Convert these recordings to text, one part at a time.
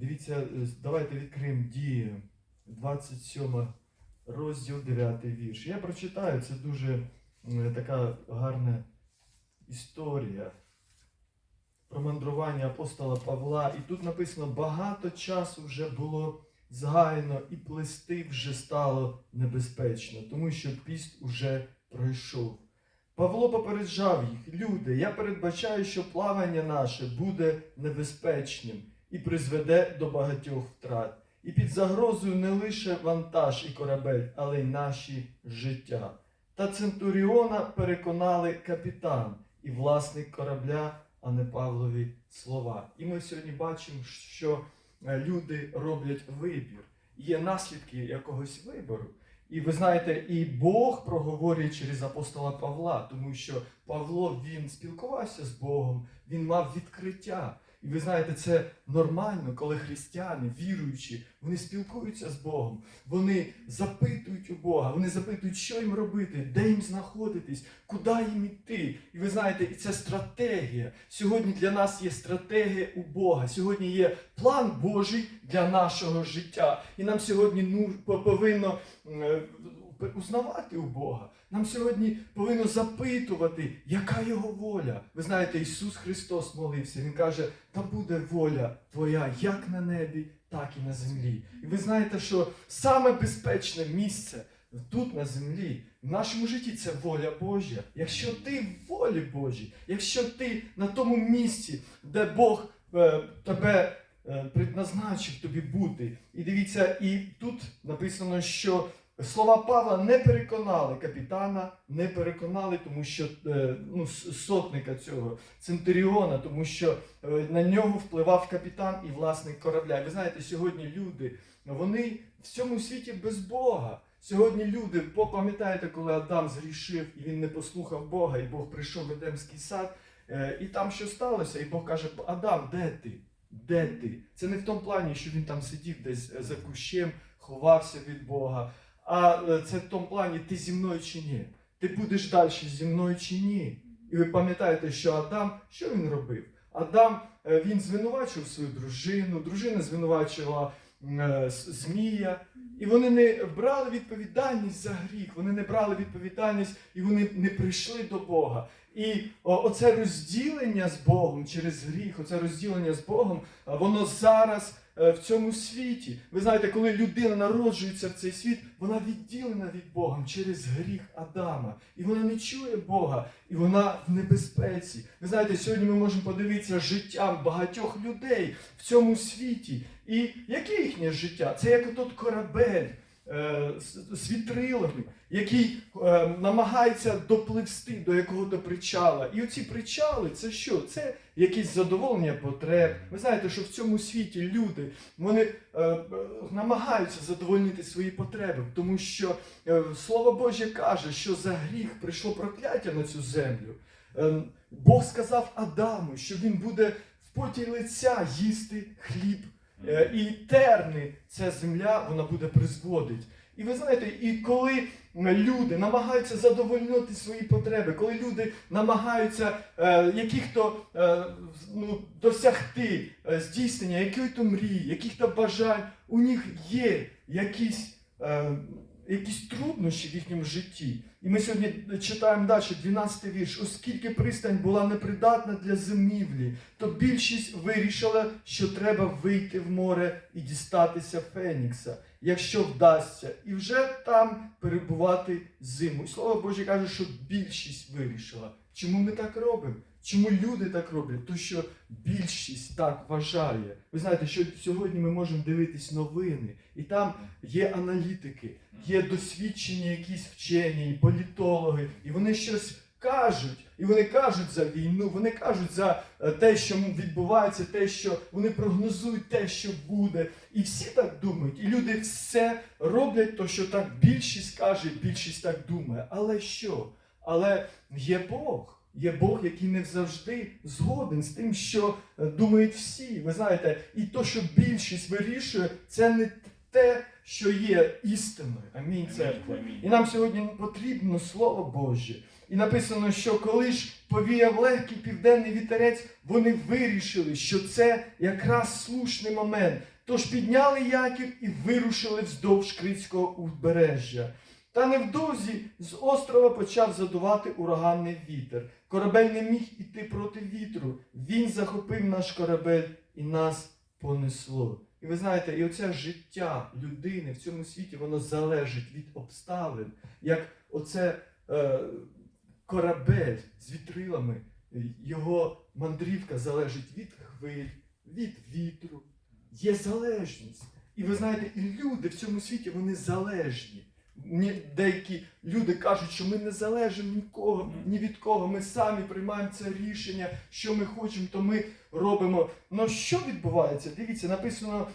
Дивіться, е, давайте відкриємо дії 27 розділ 9 вірш. Я прочитаю, це дуже така гарна історія про мандрування апостола Павла. І тут написано, багато часу вже було згаяно, і плести вже стало небезпечно, тому що піст уже пройшов. Павло попереджав їх, люди, я передбачаю, що плавання наше буде небезпечним і призведе до багатьох втрат. І під загрозою не лише вантаж і корабель, але й наші життя. Та Центуріона переконали капітан і власник корабля, а не Павлові слова. І ми сьогодні бачимо, що е, люди роблять вибір. Є наслідки якогось вибору. І ви знаєте, і Бог проговорює через апостола Павла, тому що Павло він спілкувався з Богом, він мав відкриття. І ви знаєте, це нормально, коли християни, віруючі, вони спілкуються з Богом, вони запитують у Бога, вони запитують, що їм робити, де їм знаходитись, куди їм йти. І ви знаєте, і це стратегія. Сьогодні для нас є стратегія у Бога. Сьогодні є план Божий для нашого життя. І нам сьогодні ну, повинно е, узнавати у Бога. Нам сьогодні повинно запитувати, яка його воля. Ви знаєте, Ісус Христос молився. Він каже: та буде воля Твоя як на небі, так і на землі. І ви знаєте, що саме безпечне місце тут на землі, в нашому житті це воля Божа. Якщо ти в волі Божій, якщо ти на тому місці, де Бог е, тебе е, предназначив тобі бути. І дивіться, і тут написано, що слова Павла не переконали капітана, не переконали, тому що е, ну, сотника цього центуріона, тому що е, на нього впливав капітан і власник корабля. Ви знаєте, сьогодні люди вони в цьому світі без Бога. Сьогодні люди, пам'ятаєте, коли Адам згрішив і він не послухав Бога, і Бог прийшов в Едемський сад, е, і там що сталося? І Бог каже: Адам, де ти? Де ти? Це не в тому плані, що він там сидів десь за кущем, ховався від Бога. А е, це в тому плані, ти зі мною чи ні? Ти будеш далі зі мною чи ні? І ви пам'ятаєте, що Адам, що він робив? Адам е, він звинувачив свою дружину, дружина звинувачила м, е, Змія, і вони не брали відповідальність за гріх, вони не брали відповідальність і вони не прийшли до Бога. І оце розділення з Богом через гріх, оце розділення з Богом, воно зараз в цьому світі. Ви знаєте, коли людина народжується в цей світ, вона відділена від Бога через гріх Адама. І вона не чує Бога, і вона в небезпеці. Ви знаєте, сьогодні ми можемо подивитися життям багатьох людей в цьому світі. І яке їхнє життя? Це як тот корабель е, з, з який е, намагається допливсти до якого-то причала. І оці причали це що? Це якесь задоволення потреб. Ви знаєте, що в цьому світі люди вони е, намагаються задовольнити свої потреби, тому що Слово Боже каже, що за гріх прийшло прокляття на цю землю. Бог сказав Адаму, що він буде в поті лиця їсти хліб. Е, І терни ця земля вона буде призводить. І ви знаєте, і коли люди намагаються задовольнити свої потреби, коли люди намагаються е, яких-то е, ну, досягти е, здійснення якої-то мрії, яких-то бажань, у них є якісь, е, якісь труднощі в їхньому житті. І ми сьогодні читаємо далі, 12 вірш. Оскільки пристань була непридатна для зимівлі, то більшість вирішила, що треба вийти в море і дістатися Фенікса, якщо вдасться, і вже там перебувати зиму. І слово Боже каже, що більшість вирішила. Чому ми так робимо? Чому люди так роблять? То що більшість так вважає. Ви знаєте, що сьогодні ми можемо дивитись новини, і там є аналітики, є досвідчені якісь вчені, політологи, і вони щось кажуть. І вони кажуть за війну, вони кажуть за е, те, що відбувається, те, що вони прогнозують те, що буде. І всі так думають. І люди все роблять, то що так більшість каже, більшість так думає. Але що? Але є Бог. Є Бог, який не завжди згоден з тим, що е, думають всі. Ви знаєте, і то, що більшість вирішує, це не те, що є істиною. Амінь, церква. І нам сьогодні потрібно Слово Боже. І написано, що коли ж повіяв легкий південний вітерець, вони вирішили, що це якраз слушний момент. Тож підняли якір і вирушили вздовж Критського узбережжя. Та невдовзі з острова почав задувати ураганний вітер. Корабель не міг іти проти вітру. Він захопив наш корабель і нас понесло. І ви знаєте, і оце життя людини в цьому світі, воно залежить від обставин. Як оце е, корабель з вітрилами, його мандрівка залежить від хвиль, від вітру. Є залежність. І ви знаєте, і люди в цьому світі вони залежні. Деякі люди кажуть, що ми не залежимо нікого, ні від кого. Ми самі приймаємо це рішення, що ми хочемо, то ми робимо. Ну що відбувається? Дивіться, написано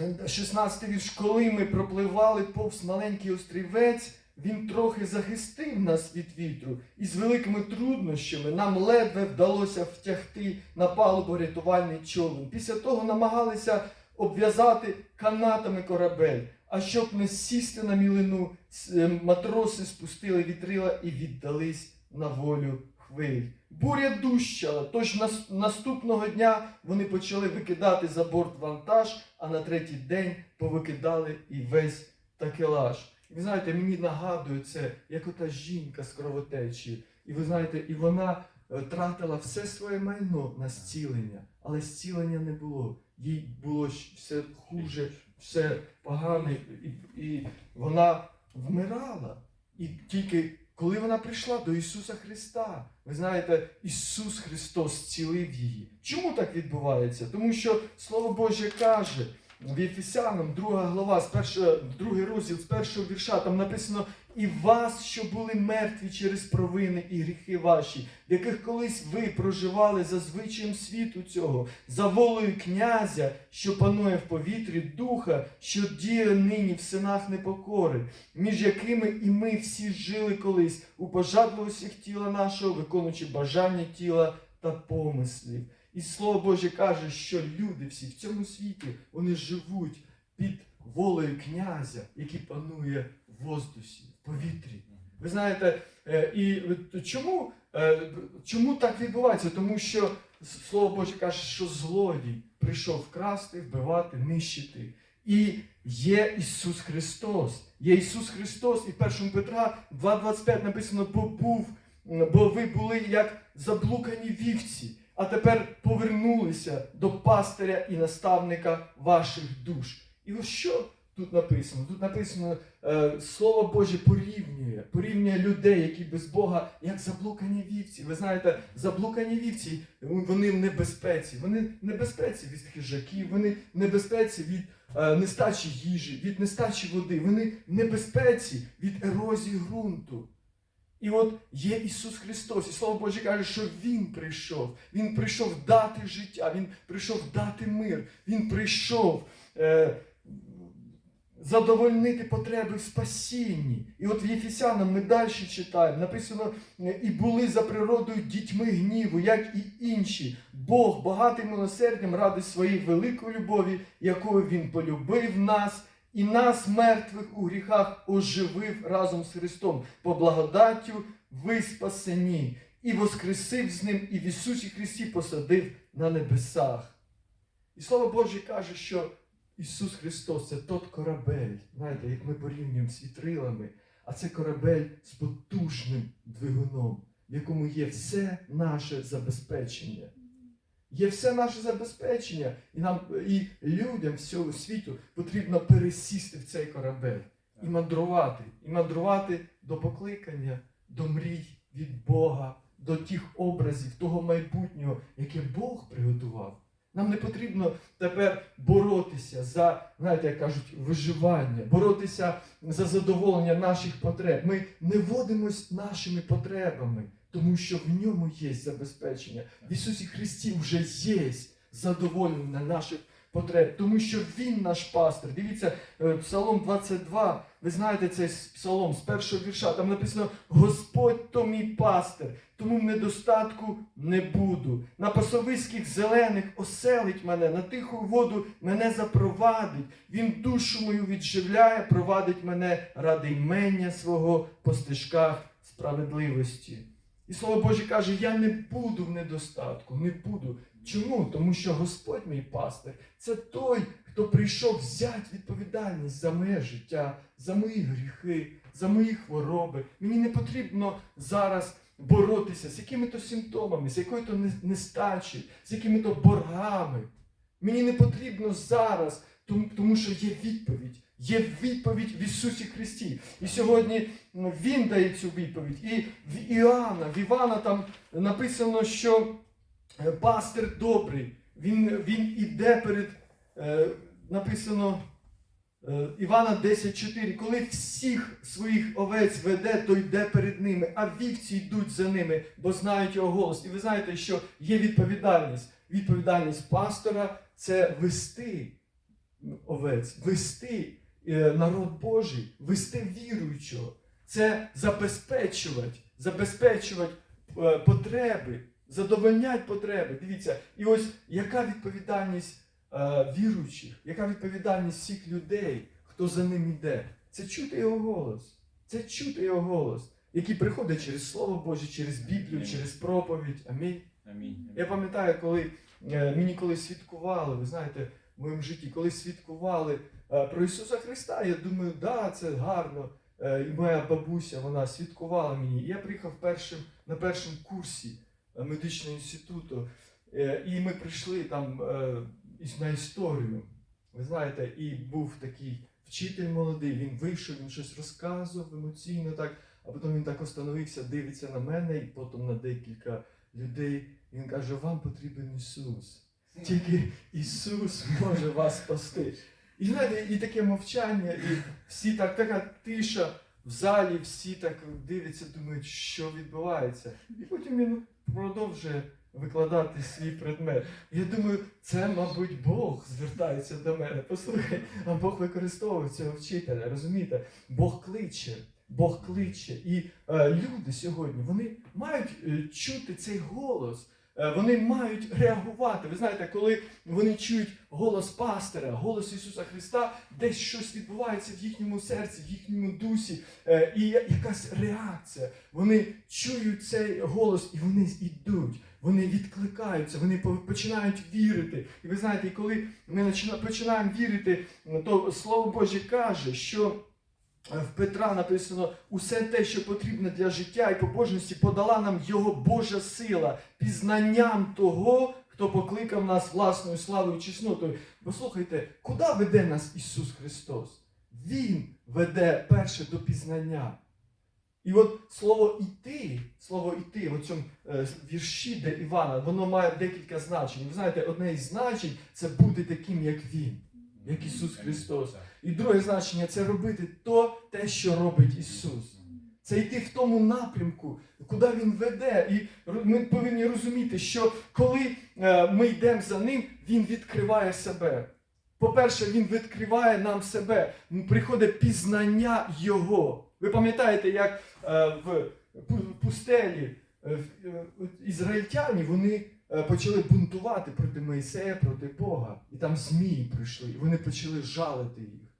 е, 16 вірш, коли ми пропливали повз маленький острівець, він трохи захистив нас від вітру, і з великими труднощами нам ледве вдалося втягти на палубу рятувальний човен. Після того намагалися обв'язати канатами корабель. А щоб не сісти на мілину, е, матроси спустили вітрила і віддались на волю хвиль. Буря дужчала, тож наступного дня вони почали викидати за борт вантаж, а на третій день повикидали і весь такелаж. І ви знаєте, мені нагадує це, як ота жінка з кровотечі. І ви знаєте, і вона е, тратила все своє майно на зцілення, але зцілення не було. Їй було все хуже, все погане, і, і вона вмирала. І тільки коли вона прийшла до Ісуса Христа, ви знаєте, Ісус Христос цілив її. Чому так відбувається? Тому що Слово Боже каже в Єфесянам, друга глава, з першого, другий розділ з першого вірша, там написано: і вас, що були мертві через провини і гріхи ваші, в яких колись ви проживали за звичаєм світу цього, за волею князя, що панує в повітрі, духа, що діє нині в синах непокори, між якими і ми всі жили колись у пожадливостях тіла нашого, виконуючи бажання тіла та помислів. І слово Боже каже, що люди всі в цьому світі вони живуть під волею князя, який панує в воздусі, повітрі. Ви знаєте, е, і чому, е, чому так відбувається? Тому що слово Боже каже, що злодій прийшов вкрасти, вбивати, нищити. І є Ісус Христос. Є Ісус Христос, і 1 Петра 2,25 написано, бо був, бо ви були як заблукані вівці, а тепер повернулися до пастиря і наставника ваших душ. І ось що тут написано? Тут написано, е, Слово Боже порівнює, порівнює людей, які без Бога, як заблукані вівці. Ви знаєте, заблукані вівці, вони в небезпеці. Вони в небезпеці від хижаків, вони в небезпеці від е, нестачі їжі, від нестачі води, вони в небезпеці від ерозії ґрунту. І от є Ісус Христос, і Слово Боже каже, що Він прийшов. Він прийшов дати життя, Він прийшов дати мир, Він прийшов е, задовольнити потреби в спасінні. І от в Єфесянам ми далі читаємо, написано, е, і були за природою дітьми гніву, як і інші. Бог багатий милосердям ради своєї великої любові, якою Він полюбив нас. І нас, мертвих у гріхах, оживив разом з Христом, по благодаттю ви спасені, і воскресив з ним, і в Ісусі Христі посадив на небесах. І Слово Боже каже, що Ісус Христос це тот корабель, знаєте, як ми порівнюємо з вітрилами, а це корабель з потужним двигуном, в якому є все наше забезпечення. Є все наше забезпечення, і нам і людям всього світу потрібно пересісти в цей корабель і мандрувати, і мандрувати до покликання, до мрій від Бога, до тих образів, того майбутнього, яке Бог приготував. Нам не потрібно тепер боротися за, знаєте, як кажуть, виживання, боротися за задоволення наших потреб. Ми не водимось нашими потребами, тому що в ньому є забезпечення. В Ісусі Христі вже є задоволення наших потреб, тому що Він наш пастир. Дивіться, е, Псалом 22, ви знаєте цей псалом з першого вірша, там написано Господь то мій пастир, тому в недостатку не буду. На пасовиських зелених оселить мене, на тиху воду мене запровадить. Він душу мою відживляє, провадить мене ради імення свого по стежках справедливості. І слово Боже каже: я не буду в недостатку, не буду. Чому? Тому що Господь мій пастир це той, хто прийшов взяти відповідальність за моє життя, за мої гріхи, за мої хвороби. Мені не потрібно зараз боротися з якими-то симптомами, з якою-то нестачі, з якими-то боргами. Мені не потрібно зараз, тому, що є відповідь. Є відповідь в Ісусі Христі. І сьогодні Він дає цю відповідь. І в Іоанна, в Івана там написано, що е, пастир добрий. Він, він іде перед, е, написано е, Івана 10.4. Коли всіх своїх овець веде, то йде перед ними, а вівці йдуть за ними, бо знають його голос. І ви знаєте, що є відповідальність. Відповідальність пастора це вести овець, вести е, народ Божий, вести віруючого. Це забезпечувати, забезпечувати е, потреби, задовольняти потреби. Дивіться, і ось яка відповідальність віруючих, яка відповідальність всіх людей, хто за ним іде. Це чути його голос. Це чути його голос, який приходить через Слово Боже, через Біблію, через проповідь. Амінь. Амінь. Я пам'ятаю, коли е, мені коли свідкували, ви знаєте, в моєму житті, коли свідкували е, про Ісуса Христа, я думаю, да, це гарно. Е, І моя бабуся вона свідкувала мені. Я приїхав першим, на першому курсі е, медичного інституту. Е, І ми прийшли там е, на історію. Ви знаєте, і був такий вчитель молодий, він вийшов, він щось розказував емоційно так, а потім він так остановився, дивиться на мене і потім на декілька людей. Він каже: вам потрібен Ісус. Тільки Ісус може вас спасти. І знаєте, і таке мовчання, і всі так, така тиша в залі, всі так дивляться, думають, що відбувається. І потім він продовжує викладати свій предмет. Я думаю, це, мабуть, Бог звертається до мене. Послухай, а Бог використовує цього вчителя, розумієте? Бог кличе. Бог кличе. І е, люди сьогодні вони мають е, чути цей голос. Е, Вони мають реагувати. Ви знаєте, коли вони чують голос пастора, голос Ісуса Христа, десь щось відбувається в їхньому серці, в їхньому дусі, е, і якась реакція. Вони чують цей голос і вони йдуть. Вони відкликаються, вони починають вірити. І ви знаєте, коли ми починаємо вірити, то Слово Боже каже, що Е, в Петра написано усе те, що потрібно для життя і побожності, подала нам Його Божа сила, пізнанням того, хто покликав нас власною славою і чеснотою. Послухайте, куди веде нас Ісус Христос? Він веде перше до пізнання. І от слово іти, слово іти, в цьому е, вірші, де Івана, воно має декілька значень. Ви знаєте, одне із значень це бути таким, як Він. Як Ісус Христос. І друге значення це робити то, те, що робить Ісус. Це йти в тому напрямку, куди Він веде. І ми повинні розуміти, що коли е, ми йдемо за ним, Він відкриває себе. По-перше, Він відкриває нам себе. Приходить пізнання Його. Ви пам'ятаєте, як е, в пустелі е, е, от ізраїльтяни вони почали бунтувати проти Моїсея, проти Бога. І там змії прийшли, і вони почали жалити їх.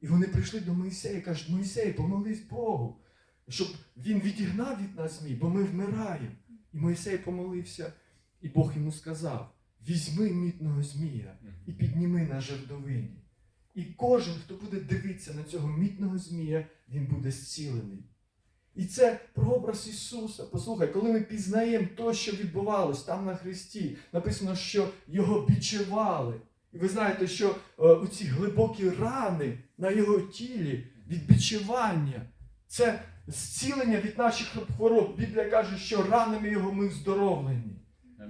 І вони прийшли до Моїсея і кажуть, Моїсей, помолись Богу, щоб він відігнав від нас змій, бо ми вмираємо. І Моїсей помолився, і Бог йому сказав: візьми мідного змія і підніми на жердовині. І кожен, хто буде дивитися на цього мідного змія, він буде зцілений. І це прообраз Ісуса. Послухай, коли ми пізнаємо те, що відбувалось там на Христі, написано, що його бичевали. І ви знаєте, що е, ці глибокі рани на його тілі від бичевання це зцілення від наших хвороб. Біблія каже, що ранами його ми вздоровлені.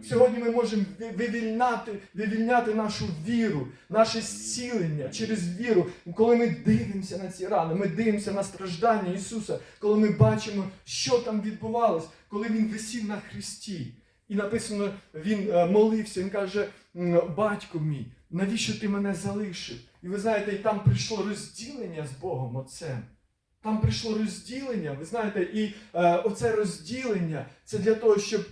Сьогодні ми можемо вивільняти, вивільняти нашу віру, наше зцілення через віру. Коли ми дивимося на ці рани, ми дивимося на страждання Ісуса, коли ми бачимо, що там відбувалось, коли Він висів на хресті. І написано, він е, молився, він каже: «М, Батько мій, навіщо ти мене залишив? І ви знаєте, і там прийшло розділення з Богом Отцем. Там прийшло розділення, ви знаєте, і е, оце розділення це для того, щоб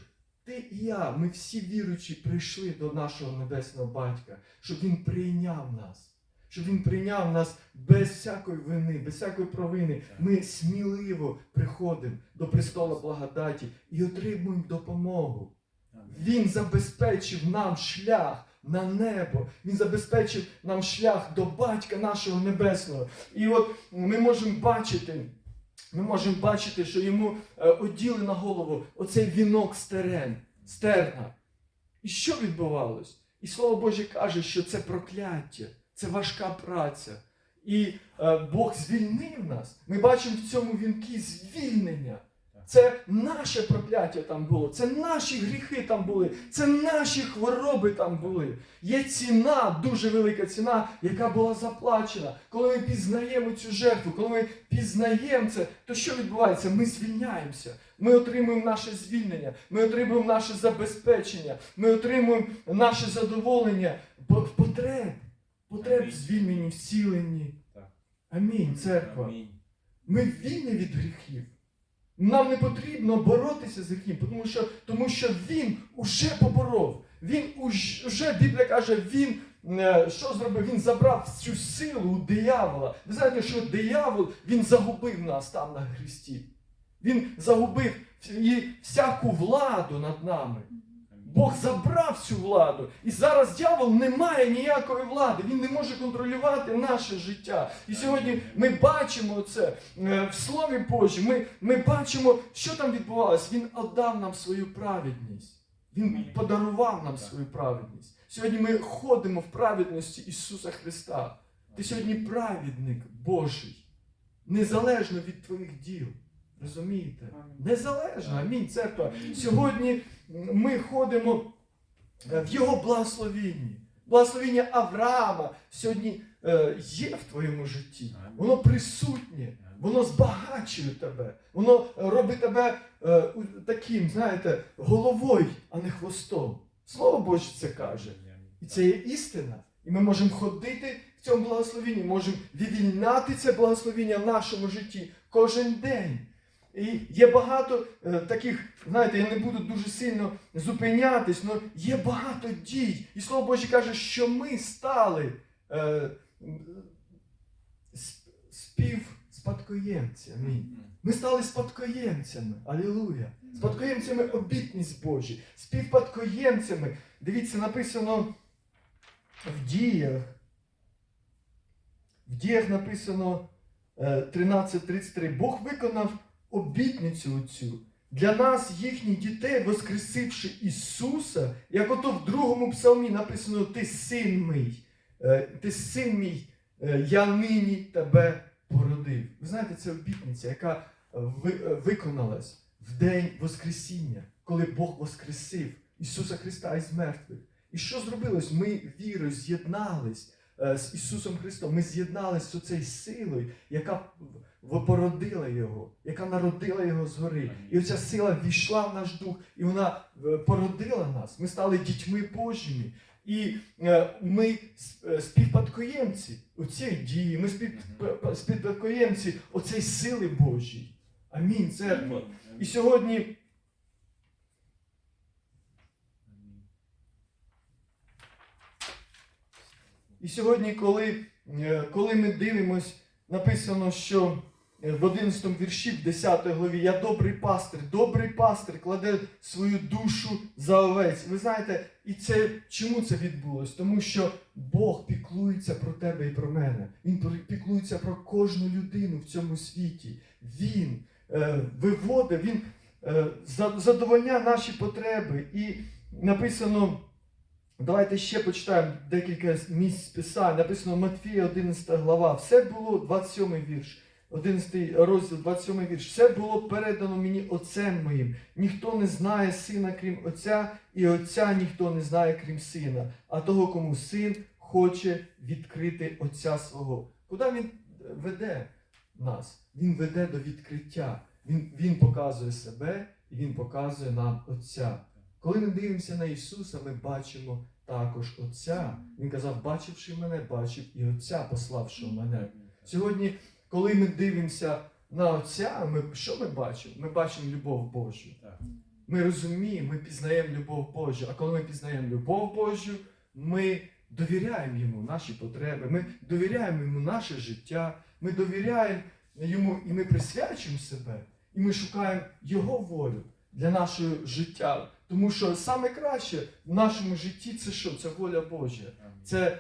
ти і я, ми всі віруючі, прийшли до нашого небесного батька, щоб він прийняв нас, щоб Він прийняв нас без всякої вини, без всякої провини. Ми сміливо приходимо до престола благодаті і отримуємо допомогу. Він забезпечив нам шлях на небо. Він забезпечив нам шлях до батька нашого небесного. І от ми можемо бачити, ми можемо бачити, що йому е, оділи на голову оцей вінок стерен, стерна. І що відбувалось? І слово Боже каже, що це прокляття, це важка праця. І е, Бог звільнив нас. Ми бачимо в цьому вінки звільнення. Це наше прокляття там було, це наші гріхи там були, це наші хвороби там були. Є ціна, дуже велика ціна, яка була заплачена. Коли ми пізнаємо цю жертву, коли ми пізнаємо це, то що відбувається? Ми звільняємося. Ми отримуємо наше звільнення, ми отримуємо наше забезпечення, ми отримуємо наше задоволення в потреб, потреб звільнені, вцілені. Амінь, церква. Ми вільні від гріхів. Нам не потрібно боротися з гріхом, тому що, тому що він уже поборов. Він уже, Біблія каже, він е, що зробив? Він забрав всю силу у диявола. Ви знаєте, що диявол він загубив нас там на хресті. Він загубив і всяку владу над нами. Бог забрав цю владу. І зараз дьявол не має ніякої влади. Він не може контролювати наше життя. І сьогодні ми бачимо це е, в Слові Божі. Ми, ми бачимо, що там відбувалося. Він віддав нам свою праведність. Він подарував нам свою праведність. Сьогодні ми ходимо в праведності Ісуса Христа. Ти сьогодні праведник Божий. Незалежно від твоїх діл. Розумієте? Незалежно. Амінь, церква. Сьогодні ми ходимо е, в Його благословінні. Благословіння Авраама сьогодні е, є в твоєму житті. Воно присутнє, воно збагачує тебе, воно робить тебе е, таким, знаєте, головою, а не хвостом. Слово Боже це каже. І це є істина. І ми можемо ходити в цьому благословенні, можемо вивільняти це благословення в нашому житті кожен день. І є багато е, таких, знаєте, я не буду дуже сильно зупинятись, але є багато дій. І Слово Боже каже, що ми стали е, с- співспадкоємці. Амінь. Ми стали спадкоємцями. Алілуя. Спадкоємцями обітниць Божі, співпадкоємцями. Дивіться, написано в діях. В діях написано е, 13.33. Бог виконав обітницю оцю. Для нас, їхніх дітей, воскресивши Ісуса, як ото в другому псалмі написано: Ти син мій, е, ти син мій, е, я нині тебе породив. Ви знаєте, це обітниця, яка е, ви- виконалась в день Воскресіння, коли Бог воскресив Ісуса Христа із мертвих. І що зробилось? Ми вірою з'єднались з Ісусом Христом. Ми з'єдналися з цією силою, яка породила Його, яка народила Його згори. І оця сила війшла в наш дух, і вона е, породила нас. Ми стали дітьми Божими. І е, ми е, співпадкоємці оцієї дії, ми співпадкоємці оцеї сили Божої. Амінь, церква. І сьогодні І сьогодні, коли, коли ми дивимось, написано, що в 11 вірші, в 10 главі, я добрий пастир, добрий пастир кладе свою душу за овець. Ви знаєте, і це чому це відбулось? Тому що Бог піклується про тебе і про мене. Він піклується про кожну людину в цьому світі. Він е, виводить, він е, задовольняє наші потреби. І написано. Давайте ще почитаємо декілька місць писань. Написано Матфія, 11 глава. Все було 27 вірш. 11 розділ, 27 вірш. Все було передано мені отцем моїм. Ніхто не знає сина, крім отця, і отця ніхто не знає, крім сина. А того, кому син хоче відкрити отця свого. Куди він веде нас? Він веде до відкриття. Він, він показує себе і він показує нам Отця. Коли ми дивимося на Ісуса, ми бачимо також Отця. Він казав, бачивши мене, бачив і Отця, пославшого мене. Сьогодні, коли ми дивимося на Отця, ми, що ми бачимо? Ми бачимо любов Божу. Ми розуміємо, ми пізнаємо любов Божу. А коли ми пізнаємо любов Божу, ми довіряємо йому наші потреби, ми довіряємо йому наше життя, ми довіряємо йому і ми присвячуємо себе, і ми шукаємо його волю для нашого життя. Тому що саме краще в нашому житті це що? Це воля Божа. Це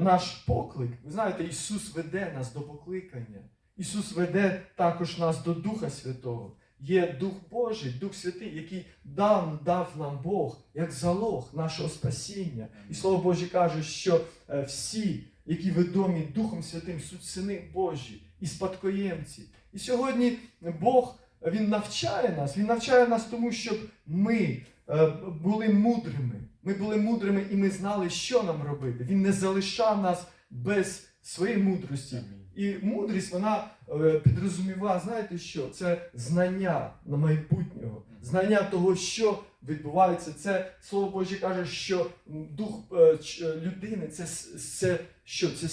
наш поклик. Ви знаєте, Ісус веде нас до покликання. Ісус веде також нас до Духа Святого. Є Дух Божий, Дух Святий, який дав, дав нам Бог як залог нашого спасіння. І Слово Боже каже, що е, всі, які відомі Духом Святим, суть сини Божі і спадкоємці. І сьогодні Бог Він навчає нас, Він навчає нас тому, щоб ми е, були мудрими. Ми були мудрими і ми знали, що нам робити. Він не залишав нас без своєї мудрості. І мудрість вона е, підрозуміва, знаєте що? Це знання на майбутнього, знання того, що відбувається. Це слово Боже каже, що дух е, е, людини це, це що? Це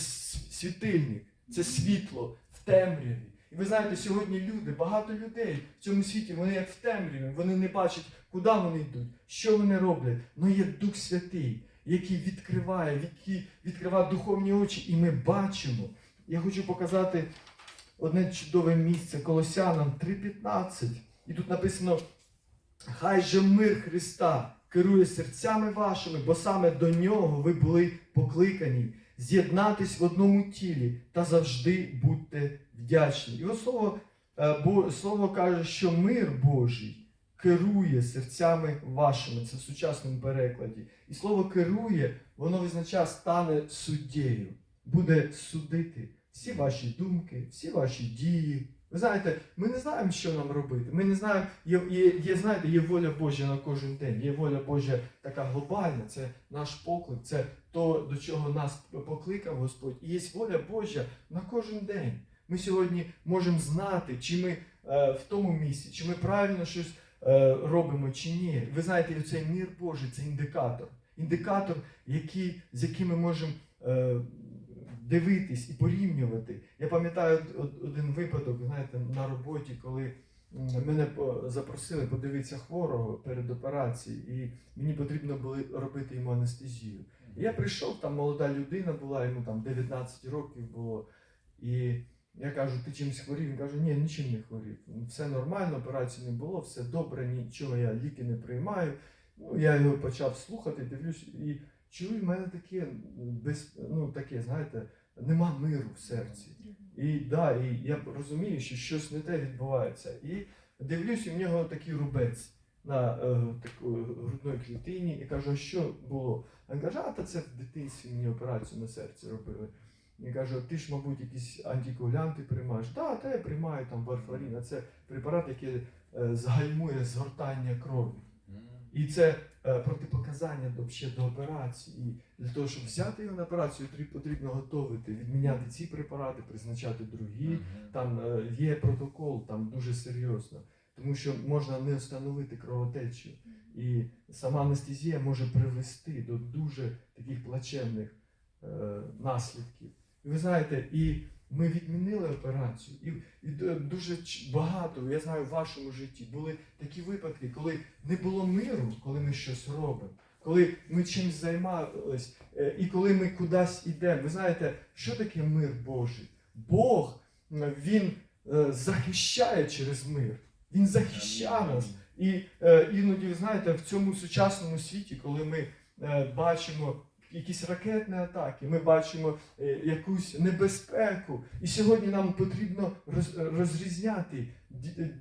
світильник, це світло в темряві. Ви знаєте, сьогодні люди, багато людей в цьому світі, вони як в темряві, вони не бачать, куди вони йдуть, що вони роблять. Але є Дух Святий, який відкриває, який відкриває духовні очі, і ми бачимо. Я хочу показати одне чудове місце Колосянам 3.15. І тут написано: Хай же мир Христа керує серцями вашими, бо саме до нього ви були покликані з'єднатись в одному тілі та завжди будьте вдячні. Його слово, е, бо, слово каже, що мир Божий керує серцями вашими. Це в сучасному перекладі. І слово керує, воно визначає стане суддєю, буде судити всі ваші думки, всі ваші дії. Ви знаєте, ми не знаємо, що нам робити. Ми не знаємо, є, є, є, знаєте, є воля Божа на кожен день. Є воля Божа така глобальна, це наш поклик, це то, до чого нас покликав Господь. І є воля Божа на кожен день. Ми сьогодні можемо знати, чи ми е, в тому місці, чи ми правильно щось е, робимо, чи ні. Ви знаєте, цей мір Божий це індикатор. Індикатор, який, з яким ми можемо е, дивитись і порівнювати. Я пам'ятаю один випадок, знаєте, на роботі, коли мене запросили подивитися хворого перед операцією, і мені потрібно було робити йому анестезію. Я прийшов, там молода людина була, йому там 19 років було. І я кажу, ти чимось хворів? Він каже, ні, нічим не хворів. Все нормально, операції не було, все добре, нічого, я ліки не приймаю. Ну, я його почав слухати, дивлюсь, і чую, в мене таке, без, ну, таке, знаєте, нема миру в серці. І, да, і я розумію, що щось не те відбувається. І дивлюсь, і в нього такий рубець на е, таку грудної клітині, і кажу, а що було? А Він каже, а та це в дитинстві мені операцію на серці робили. Він каже, ти ж, мабуть, якісь антикоагулянти приймаєш. Так, та я приймаю там варфарин, а це препарат, який е, згальмує згортання крові. І це е, протипоказання до, ще до операції. І для того, щоб взяти його на операцію, потрібно готовити, відміняти ці препарати, призначати другі. Там е, є протокол, там дуже серйозно, тому що можна не встановити кровотечу. І сама анестезія може привести до дуже таких плачевних е, наслідків. І ви знаєте, і ми відмінили операцію, і, і дуже багато, я знаю, в вашому житті були такі випадки, коли не було миру, коли ми щось робимо, коли ми чимось займались, е, і коли ми кудись йдемо. Ви знаєте, що таке мир Божий? Бог він е, захищає через мир. Він захищає нас. І е, іноді, ви знаєте, в цьому сучасному світі, коли ми е, бачимо якісь ракетні атаки, ми бачимо е, якусь небезпеку. І сьогодні нам потрібно розрізняти,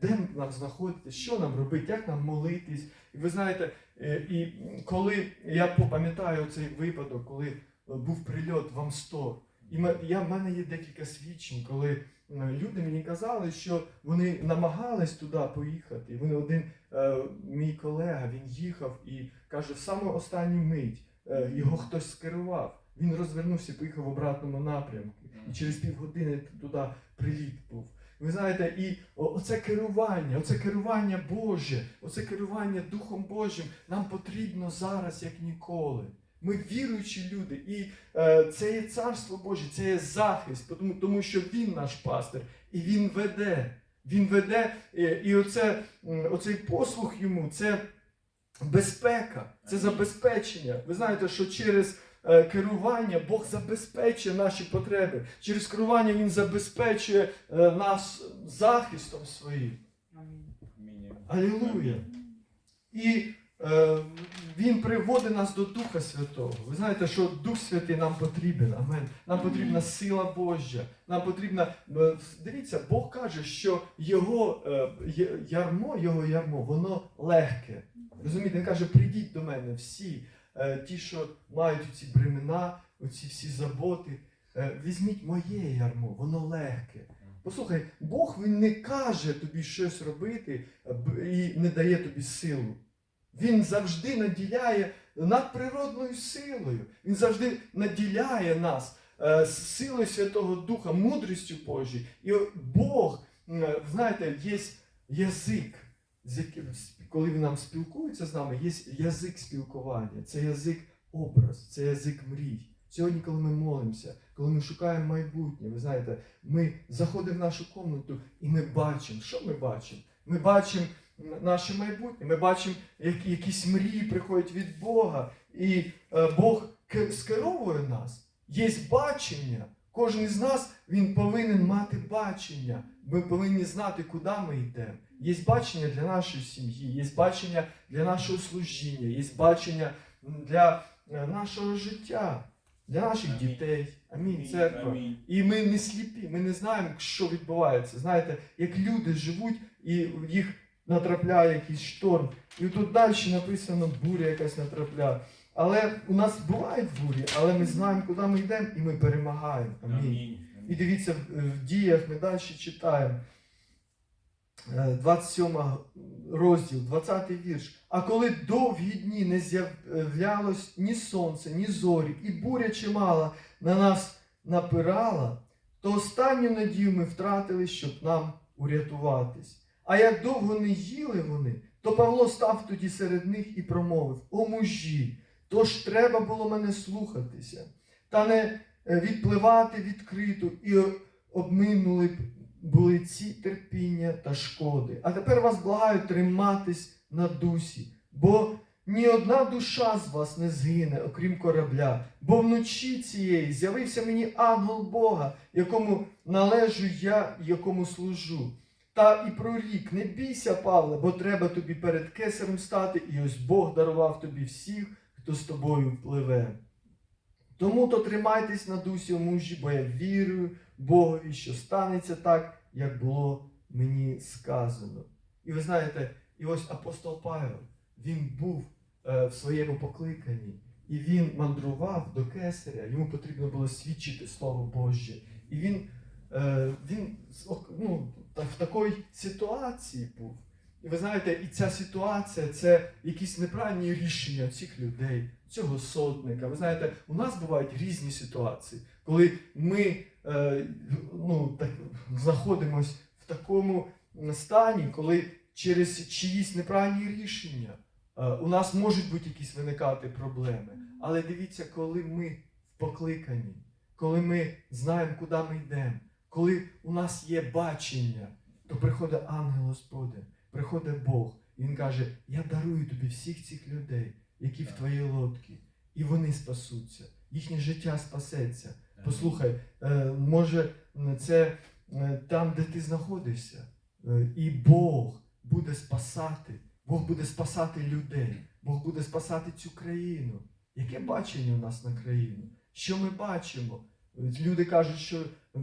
де нам знаходитися, що нам робити, як нам молитись. І ви знаєте, е, і коли я пам'ятаю цей випадок, коли е, був прильот в Амстор, і я, в мене є декілька свідчень, коли люди мені казали, що вони намагались туди поїхати. Вони один мій колега він їхав і каже, в саму останню мить його хтось скерував. Він розвернувся, і поїхав в обратному напрямку. І через півгодини туди приліт був. Ви знаєте, і оце керування, оце керування Боже, оце керування Духом Божим нам потрібно зараз як ніколи. Ми віруючі люди, і е, це є царство Боже, це є захист, тому, тому що Він наш пастир, і Він веде. Він веде, е, і оце, оцей послух йому це безпека, це забезпечення. Ви знаєте, що через е, керування Бог забезпечує наші потреби. Через керування Він забезпечує е, нас захистом своїм. Алілуя! І е, Він приводить нас до Духа Святого. Ви знаєте, що Дух Святий нам потрібен. Амен. Нам потрібна сила Божа. Нам потрібна. е, Дивіться, Бог каже, що його е, ярмо, його ярмо, воно легке. Розумієте, він каже, прийдіть до мене всі, е, ті, що мають ці бремена, оці всі заботи. Е, візьміть моє ярмо, воно легке. Послухай, Бог він не каже тобі щось робити е, і не дає тобі силу. Він завжди наділяє надприродною силою. Він завжди наділяє нас е, силою Святого Духа, мудрістю Божою. І Бог, е, знаєте, є язик, з яким, коли він нам спілкується з нами, є язик спілкування, це язик образ, це язик мрій. Сьогодні, коли ми молимося, коли ми шукаємо майбутнє, ви знаєте, ми заходимо в нашу комнату і ми бачимо, що ми бачимо? Ми бачимо наше майбутнє, ми бачимо, як якісь мрії приходять від Бога, і е, Бог скеровує нас. Є бачення. Кожен із нас він повинен мати бачення. Ми повинні знати, куди ми йдемо. Є бачення для нашої сім'ї, є бачення для нашого служіння, є бачення для е, нашого життя, для наших Амінь. дітей. Амінь, церква. Амінь. І ми не сліпі, ми не знаємо, що відбувається. Знаєте, як люди живуть і в їх натрапляє якийсь шторм. І тут далі написано, буря якась натрапляє. Але у нас бувають бурі, але ми знаємо, куди ми йдемо, і ми перемагаємо. Амінь. Амінь. І дивіться, в, діях ми далі читаємо. Е, 27 розділ, 20 вірш. А коли довгі дні не з'являлось ні сонце, ні зорі, і буря чимала на нас напирала, то останню надію ми втратили, щоб нам урятуватись. А як довго не їли вони, то Павло став тоді серед них і промовив: О мужі, то ж треба було мене слухатися, та не е, відпливати відкрито і обминули б були ці терпіння та шкоди. А тепер вас благаю триматись на дусі, бо ні одна душа з вас не згине, окрім корабля, бо вночі цієї з'явився мені ангел Бога, якому належу я, якому служу. Та і прорік, не бійся, Павле, бо треба тобі перед кесарем стати, і ось Бог дарував тобі всіх, хто з тобою пливе. Тому то тримайтесь на дусі, мужі, бо я вірую Богові, що станеться так, як було мені сказано. І ви знаєте, і ось апостол Павел, він був е, в своєму покликанні, і він мандрував до кесаря, йому потрібно було свідчити Слово Боже. І він, е, він ну, в такій ситуації був. І ви знаєте, і ця ситуація це якісь неправильні рішення цих людей, цього сотника. Ви знаєте, у нас бувають різні ситуації, коли ми е, ну, так, знаходимося в такому стані, коли через чиїсь неправильні рішення е, у нас можуть бути якісь виникати проблеми. Але дивіться, коли ми в покликанні, коли ми знаємо, куди ми йдемо, коли у нас є бачення, то приходить ангел Господень, приходить Бог, Він каже: Я дарую тобі всіх цих людей, які в твоїй лодці, і вони спасуться, їхнє життя спасеться. Послухай, е, може, це там, де ти знаходишся, е, і Бог буде спасати, Бог буде спасати людей, Бог буде спасати цю країну. Яке бачення у нас на країну? Що ми бачимо? Люди кажуть, що е,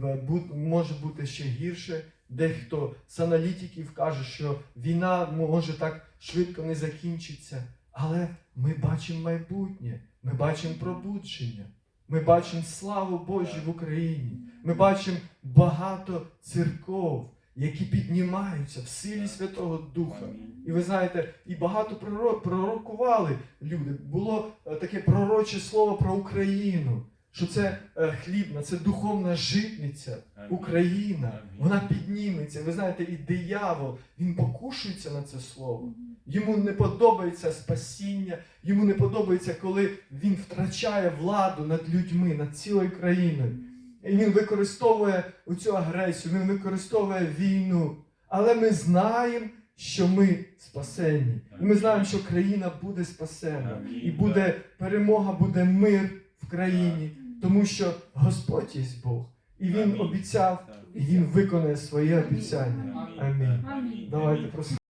може бути ще гірше. Дехто з аналітиків каже, що війна може так швидко не закінчиться. Але ми бачимо майбутнє, ми бачимо пробудження. Ми бачимо славу Божу в Україні. Ми бачимо багато церков, які піднімаються в силі Святого Духа. І ви знаєте, і багато проро- пророкували люди. Було е, таке пророче слово про Україну, що це е, хлібна, це духовна житниця. Україна, вона підніметься. Ви знаєте, і диявол, він покушується на це слово. Йому не подобається спасіння, йому не подобається, коли він втрачає владу над людьми, над цілою країною. І він використовує цю агресію, він використовує війну. Але ми знаємо, що ми спасені. І ми знаємо, що країна буде спасена. І буде перемога, буде мир в країні, тому що Господь є Бог. І Він обіцяв, і Він виконає своє обіцяння. Амінь. Давайте просто.